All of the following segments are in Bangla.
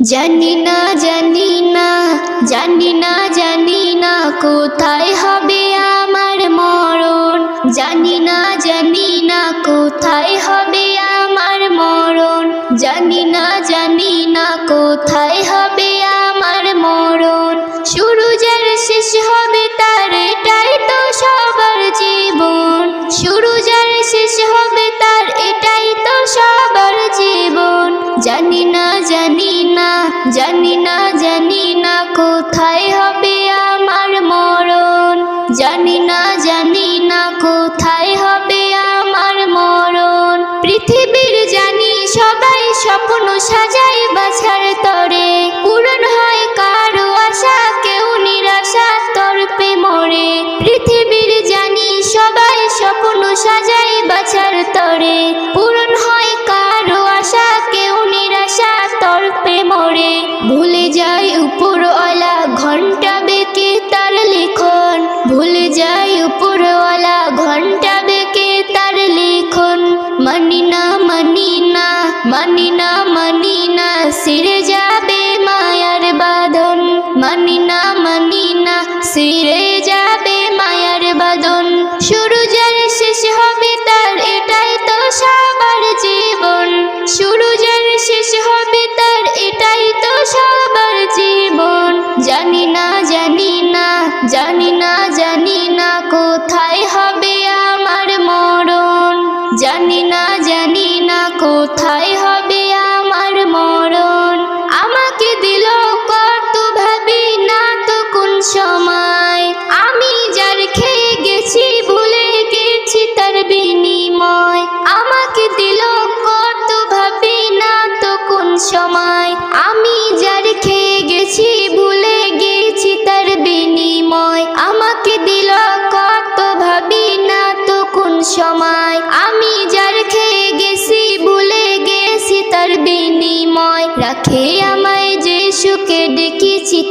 জানি না জানি না জানি না জানি না কোথায় হবে আমার মরণ। জানি না জানি না কোথায়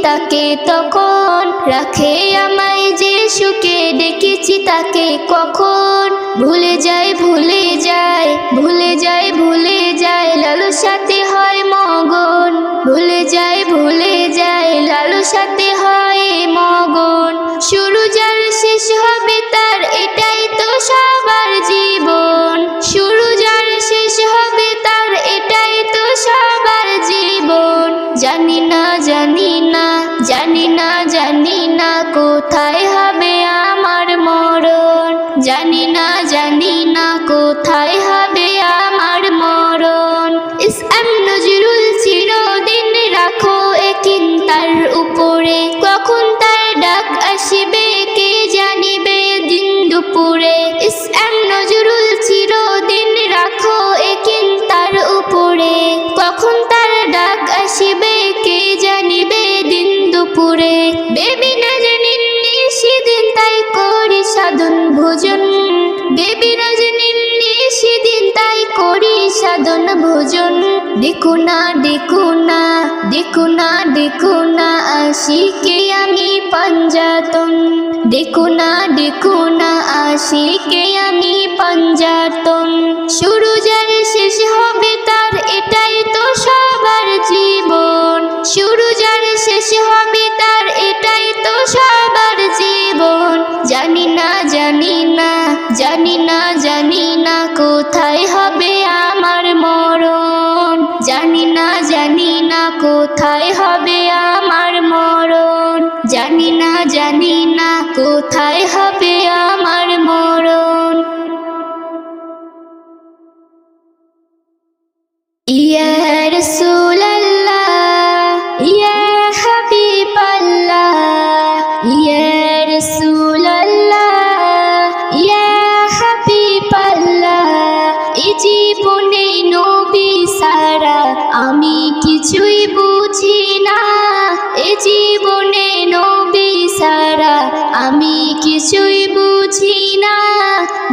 তাকে তখন রাখে আমায় যে সুখে ডেকেছি তাকে কখন ভুলে যায় ভুলে যায়। কোথায় দেখুনা দেখুনা দেখুনা দেখুনা দেখো না দেখো না, আশিকে আমি পাঞ্জাতন। দেখো না আশিকে আমি পাঞ্জাতন। শুরু যা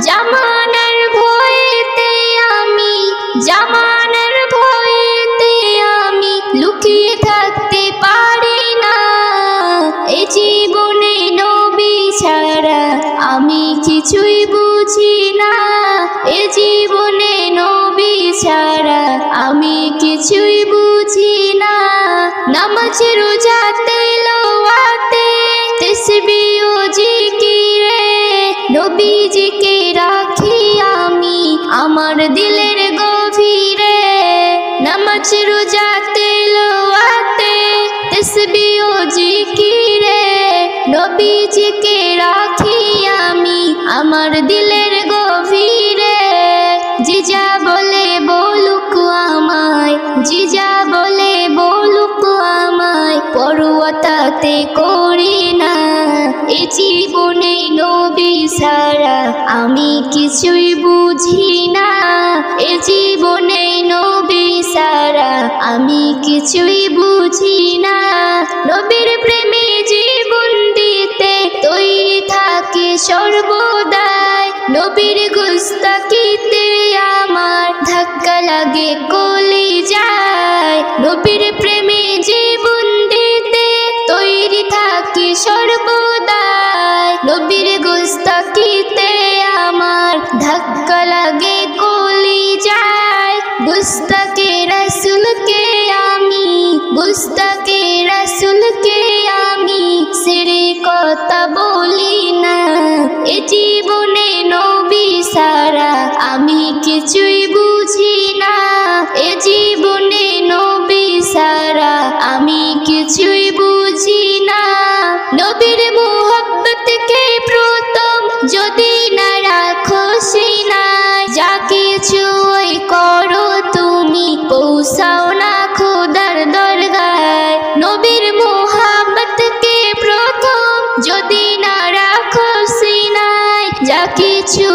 জামানার ভয়েতে আমি, জামানার ভয়েতে আমি লুকিয়ে থাকতে পারি না। এ জীবনে নবী ছাড়া আমি কিছুই বুঝি না। এ জীবনে নবী ছাড়া আমি কিছুই বুঝি না। নামাজ রোজাতে পড়ুয়াতাতে করি না, এ জীবনে নবী সারা আমি কিছুই বুঝি না। এ জীবনে নবী সারা আমি কিছুই বুঝি না। নবীর প্রেমে জীবন দিতে তৈরি থাকে সর্বদাই। নবীর গুস্তাকিতে আমার ধাক্কা লাগে কলি যায় নবীর প্রেমে জীবন সর্বদাই নবীর গুস্তাকিতে আমার ধাক্কা লাগে, কলি যায়। গুস্তাকে রসুলকে আমি গুস্তাকে রসুলকে আমি সিঁড়ি কথা বলি না। এ জীবনে নবী সারা আমি কিছুই বুঝি না। এ জীবনে নবী সারা আমি কিছুই যা কিছু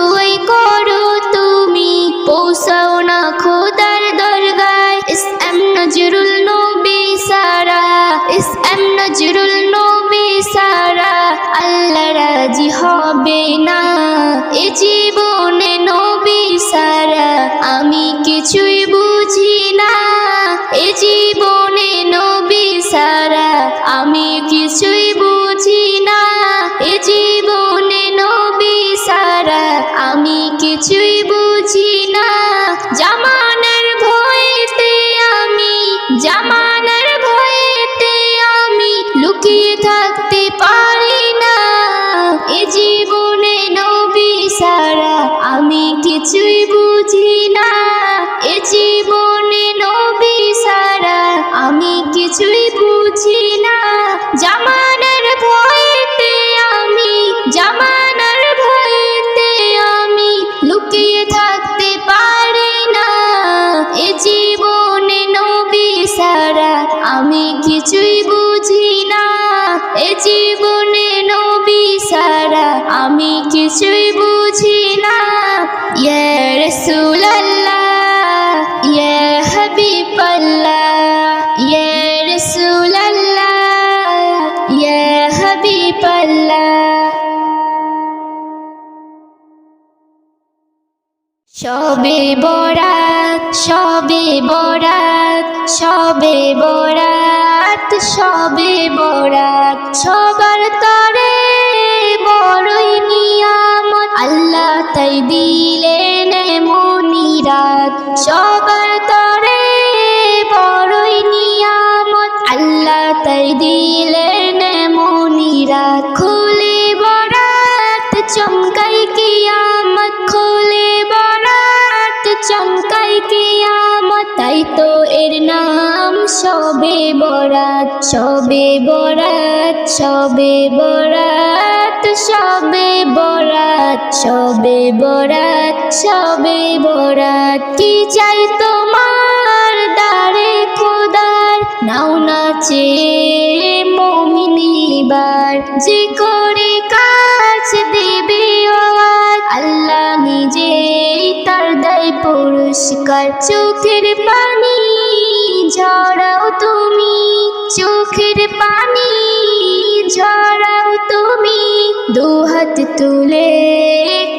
সবে বরাত সবে বরাত সবে বরাত। সবার তরে বড়ই নিয়ামত, আল্লাহ তাই দিলেন মনিরাত সবার সবে বরাত সবে বরাত সবে বরাত সবে বরাত সবে বরাত সবে বরাত। কি চাই তোমার দারে খোদার? নাও নাচে মমিনিবার যে করে কাজ দেবে আল্লাহ নিজেই তার দেয় পুরস্কার। চোখের পানি ঝরাও তুমি চোখের পানি, ঝরাও তুমি দুহাত তুলে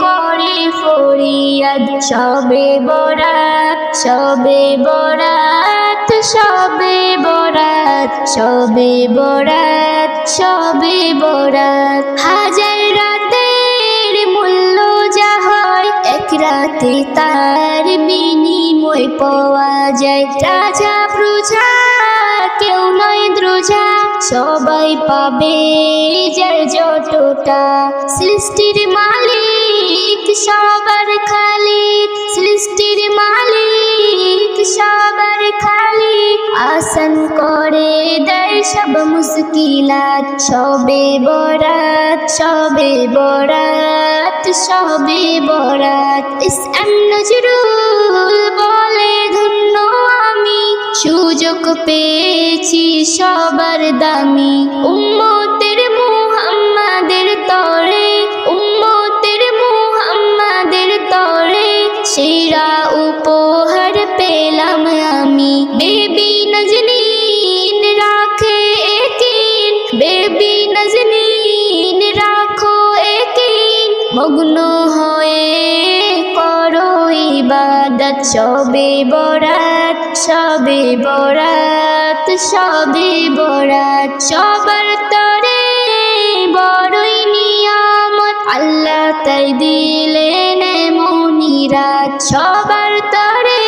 করে ফরিয়াদ। সবে বরাত সবে বরাত সবে বরাত সবে বরাত সবে বরাত। হাজার রাতের মূল্য যা হয়, এক রাতে তার বিনিময় পাওয়া যায়। রাজা প্রজা কেউ নয় সবাই পাবে যার যতটা সৃষ্টির মালিক সবার খালিক, সৃষ্টির মালিক সবার খালিক। আসান করে দেয় সব মুশকিলাত, সবে বরাত সবে বরাত সবে বরাত। ইস এম নজরুল বলে সুযোগ পেয়েছি সবার দামি। উম্মতের মুহাম্মাদের তরে, উম্মতের মুহাম্মাদের তরে সেরা উপহার পেলাম আমি। বেবি নজনীন রাখে একিন, বেবি নজনীন রাখো একিন। মগ্ন হয়ে করো ইবাদত, সবে বরাত। সবে বরাত সবে বরাত, সবার তরে বড়ই নিয়ামত। আল্লাহ তাই দিলেন মনিরাত সবার তরে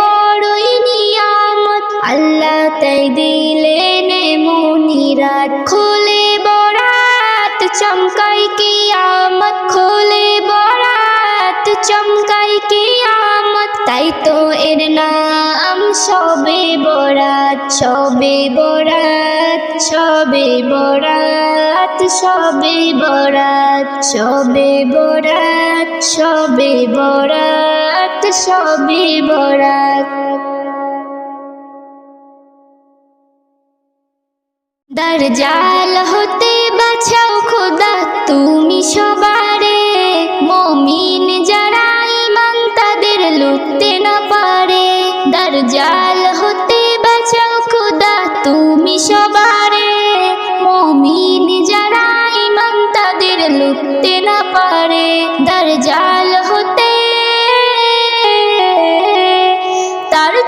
বড়ই নিয়ামত। আল্লাহ তাই দিলেন মনিরাত খুলে বরাত চমকাই কিয়ামত, খুলে বরাত। চমকাই কিয়ামত, তাই তো এর নাম সবে বরাত সবে বরাত সবে বরাত সবে বরাত সবে বরাত সবে বরাত সবে বরাত। দরজাল হতে বাঁচাও খোদা, তুমি সবারে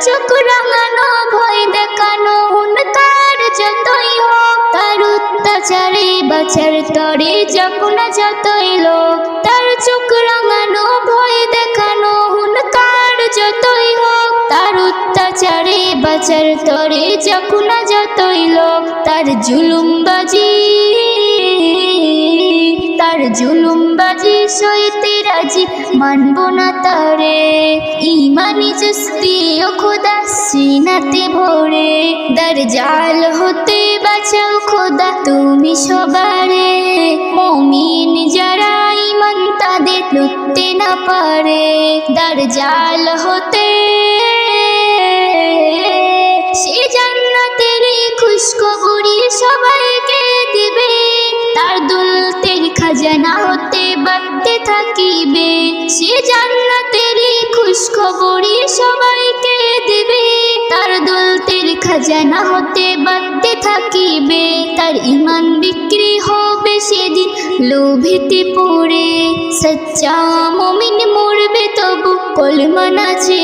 চোখ ভয় দেখানো হুনকার যতই হোক, তার অত্যাচারে বাছার তরে যাব না যতই লোক, তার চোখ ভয় দেখানো হুনকার যতই হোক, তার অত্যাচারে বাছার তরে যাব না যতই লোক, তার জুলুমবাজি তার জুলুমবাজি সইতে রাজি, মানব না তারে। ইমানি জস্তি ও খোদা, সিনাতে ভরে। দরজাল হতে বাঁচাও খোদা, তুমি সবারে। মমিন যারা ইমান, তাদের লুটতে না পারে। দার জাল হতে সে সবাইকে দিবে। তার দুলতের খাজানা হতে বাড়তে থাকিবে, সে জান্নাতেরই খুশখবরি সবাইকে দিবে। তার দুলতের খাজানা হতে বাড়তে থাকিবে, তার ইমান বিক্রি হবে সেদিন লোভেতে পড়ে। সচ্চা মমিন মরবে তবু কলমান আছে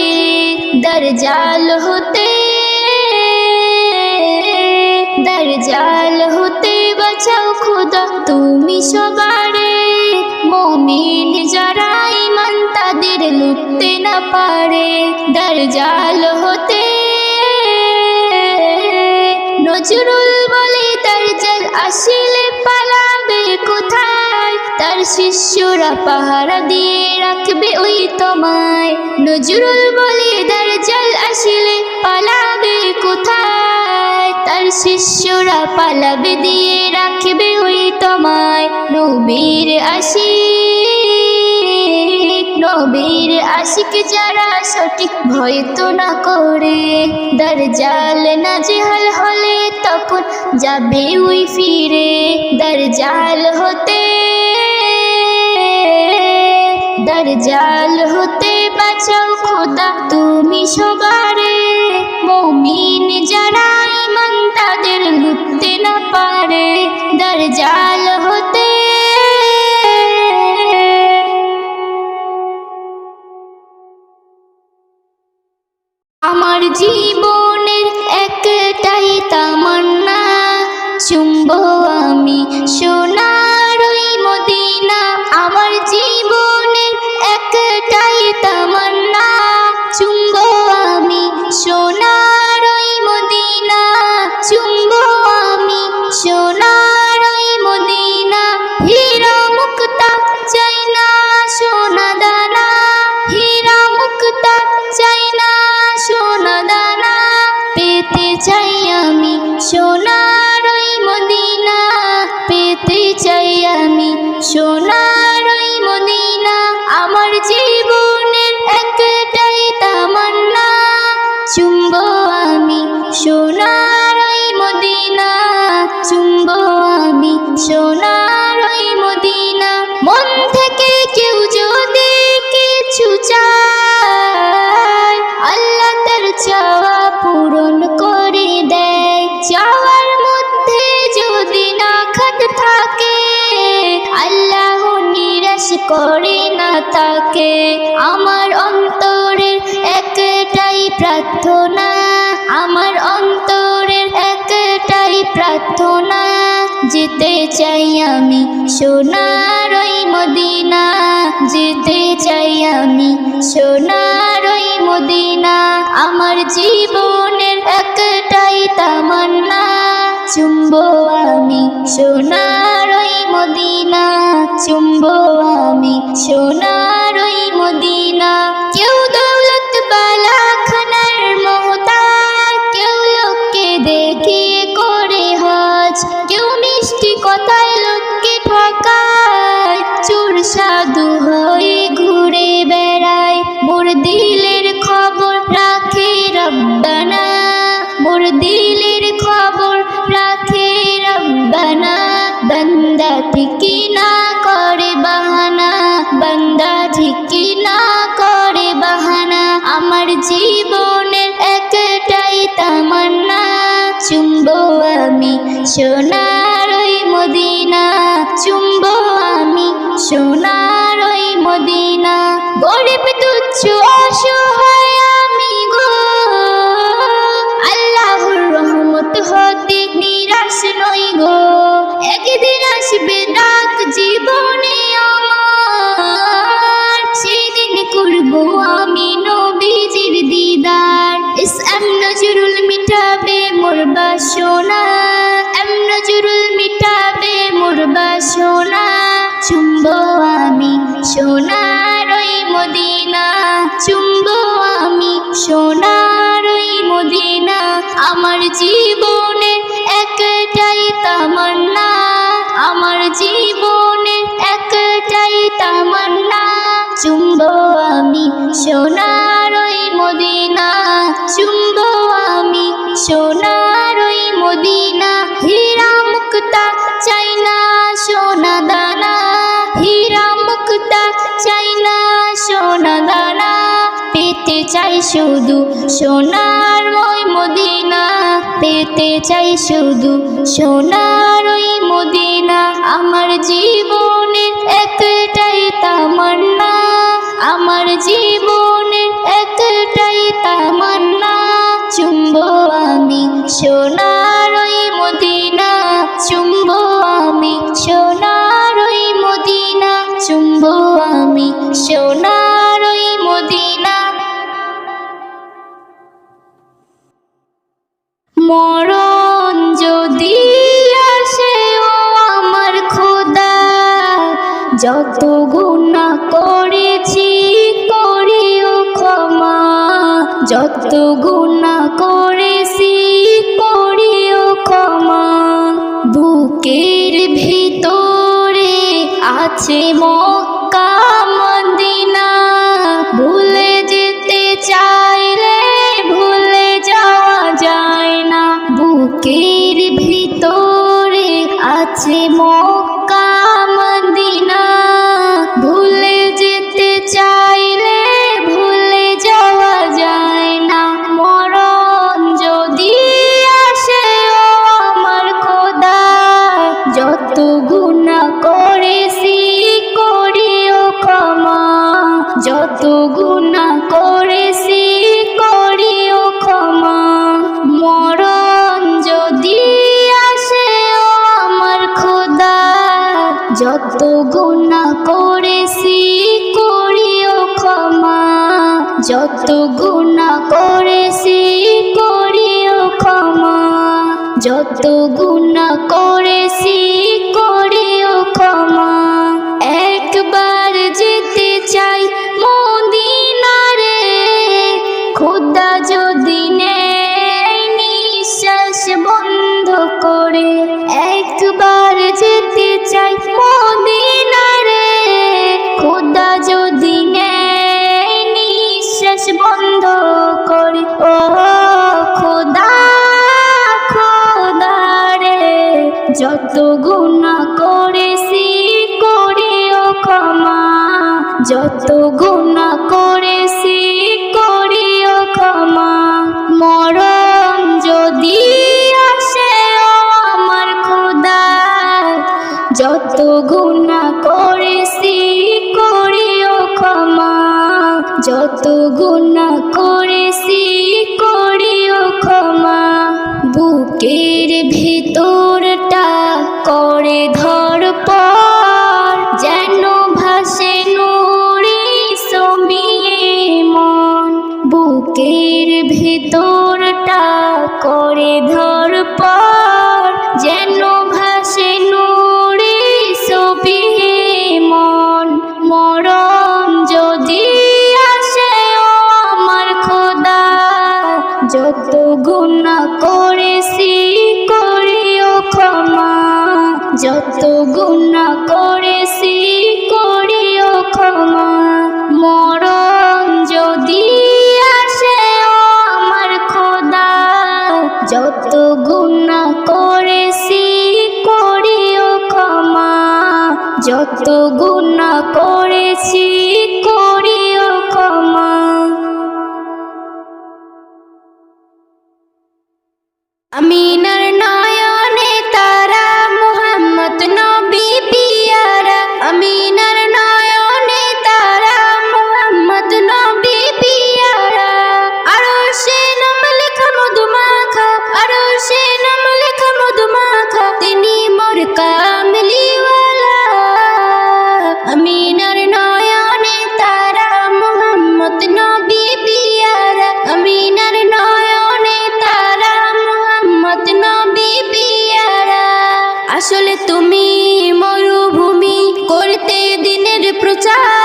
দরজাল হতে দরজাল হতে বাঁচাও খোদা, তুমি সবারে মমিন যারা ইমান তাদের লুটতে না পারে, দরজাল হতে। নজরুল বলে, দরজাল আসিলে পালাবে কোথায়? তার শিষ্যরা পাহারা দিয়ে রাখবে ওই তোমায়। নজরুল বলে, দরজাল আসিলে পালাবে কোথায়? তার শিষ্যরা পালাবে দিয়ে রাখবে ওই তোমায়। নবীর আশিক নবীর আশিক যারা সঠিক ভয় তো না করে দরজাল নাজেহাল হলে তখন যাবে ওই ফিরে। দরজাল হতে দরজাল হতে বাঁচাও খোদা তুমি সবারে। মমিন যারা আমার প্রার্থনা, আমার অন্তরের একটাই প্রার্থনা, যেতে চাই আমি সোনার ওই মদিনা, যেতে চাই আমি সোনার ওই মদিনা, আমার জীবনের একটাই তামান্না, চুম্ব আমি সোনার ওই মদিনা, চুম্ব আমি সোনার ওই মদিনা। সোনার ওই মদিনা চুম্ব আমি। সোনার ওই মদিনা, হীরা মুক্তা চাই না সোনা দানা। হীরা মুক্তা চাই না সোনা দানা। পেতে চাই শুধু সোনার ওই মদিনা। পেতে চাই শুধু সোনার ওই মদিনা। আমার জীবন যত গুণা করেছি করিও ক্ষমা। যত গুণা করেছি করিও ক্ষমা। বুকের ভিতরে আছে মন। তো গুণা করেছি, করিও ক্ষমা। মরণ যদি আসে আমার খোদা যত গুণা করেছি, করিও ক্ষমা। যত গুণা করেছি, করিও ক্ষমা। বুকে করেছি, করিও ক্ষমা। মরণ যদি আসে আমার খোদা, যত গুণা করেছি, করিও ক্ষমা। যত গুণা করেছি আসলে তুমি মরুভূমি করতে দিনের প্রচার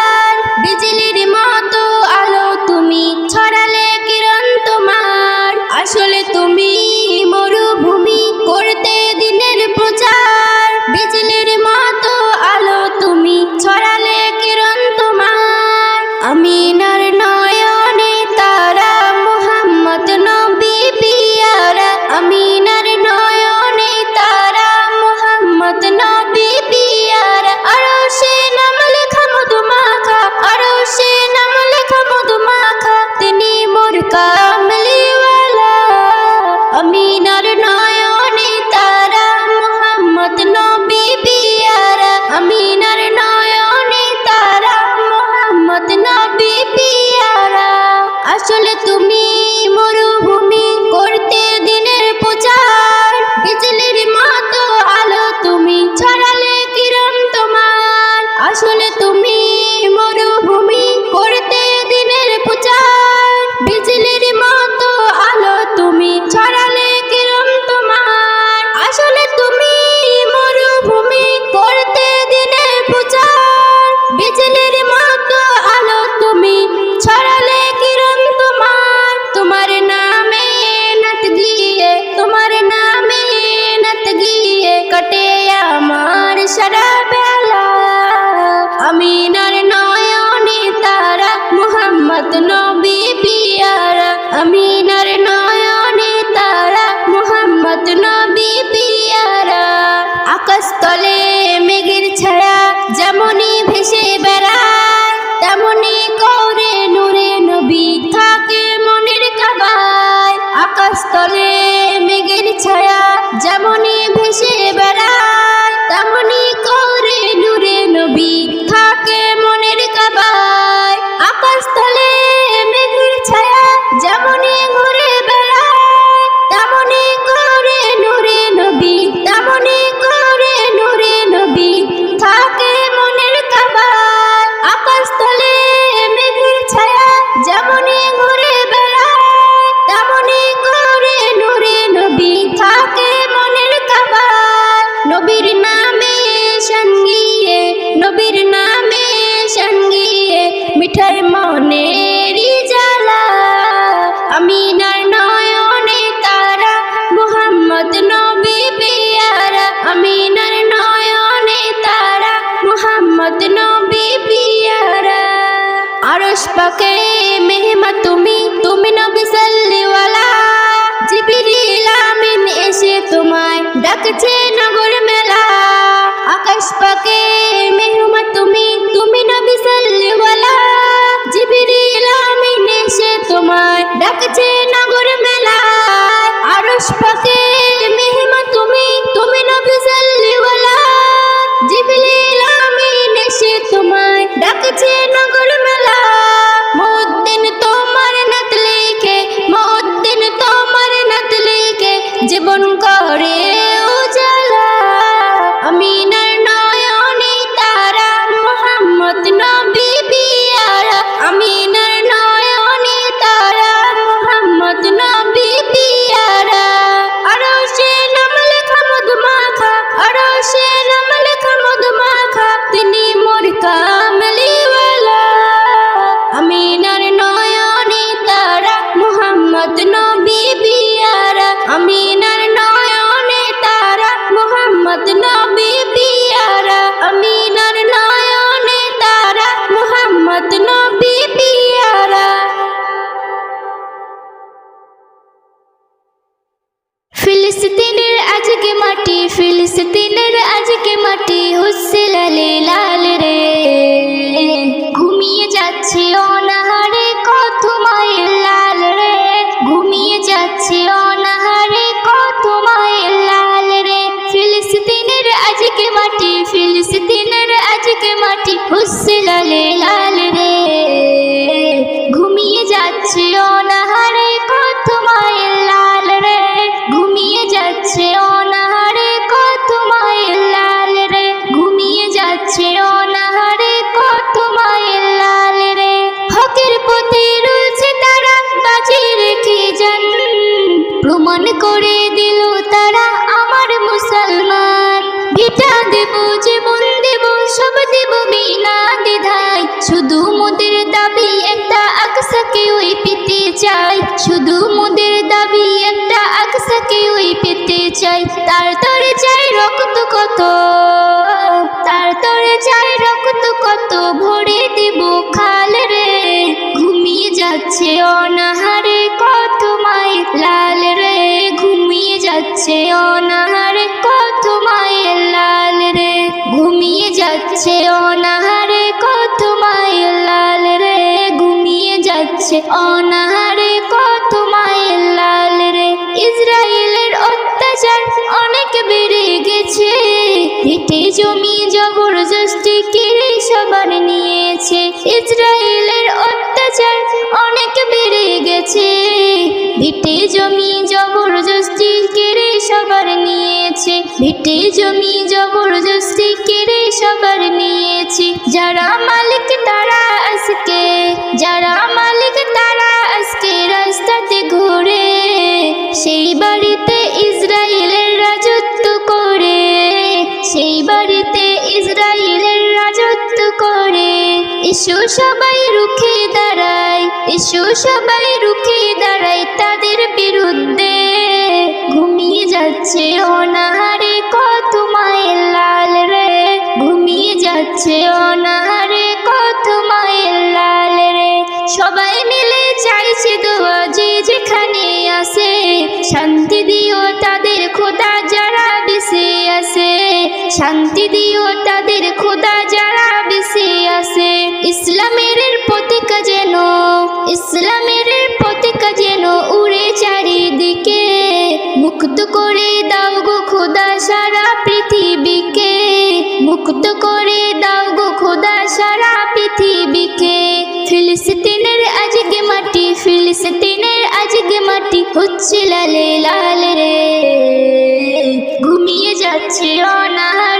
ডাকছে নগর মেলা। আকাশ পাকে মেহমা তুমি তুমি নবী সাল্লিওয়ালা জিবরিল আমিন এসে তোমায় ডাকছে। আছে। অনাহারে কত মায়ের লাল রে। ইসরায়েলের অত্যাচার অনেক বেড়ে গেছে। হেঁটে জমি জবরদস্তি কেড়ে সবার নিয়েছে। ইসরায়েলের অত্যাচার অনেক বেড়ে গেছে। ভিটে জমি জবরদস্তি কেড়ে সবার নিয়েছে। ভিটে জমি জবরদস্তি কেড়ে সবার নিয়েছে। যারা মালিক এসো সবাই রুখে দাঁড়াই, এসো সবাই রুখে দাঁড়াই তাদের বিরুদ্ধে। ঘুমিয়ে যাচ্ছে অনাহারে, কত মায়ের লাল রে। ঘুমিয়ে যাচ্ছে অনাহারে, কত মায়ের লাল রে। সবাই মিলে চাইছে দোয়া যে যেখানে আছে। শান্তি দিও তাদের খোদা যারা বেশি আছে। শান্তি দিও তাদের মুক্ত করে দাও গো খোদা সারা পৃথিবীকে। ফিলিস্তিনের আজকে মাটি, ফিলিস্তিনের আজকে মাটি হচ্ছে লালে লাল রে। ঘুমিয়ে যাচ্ছে অনাহার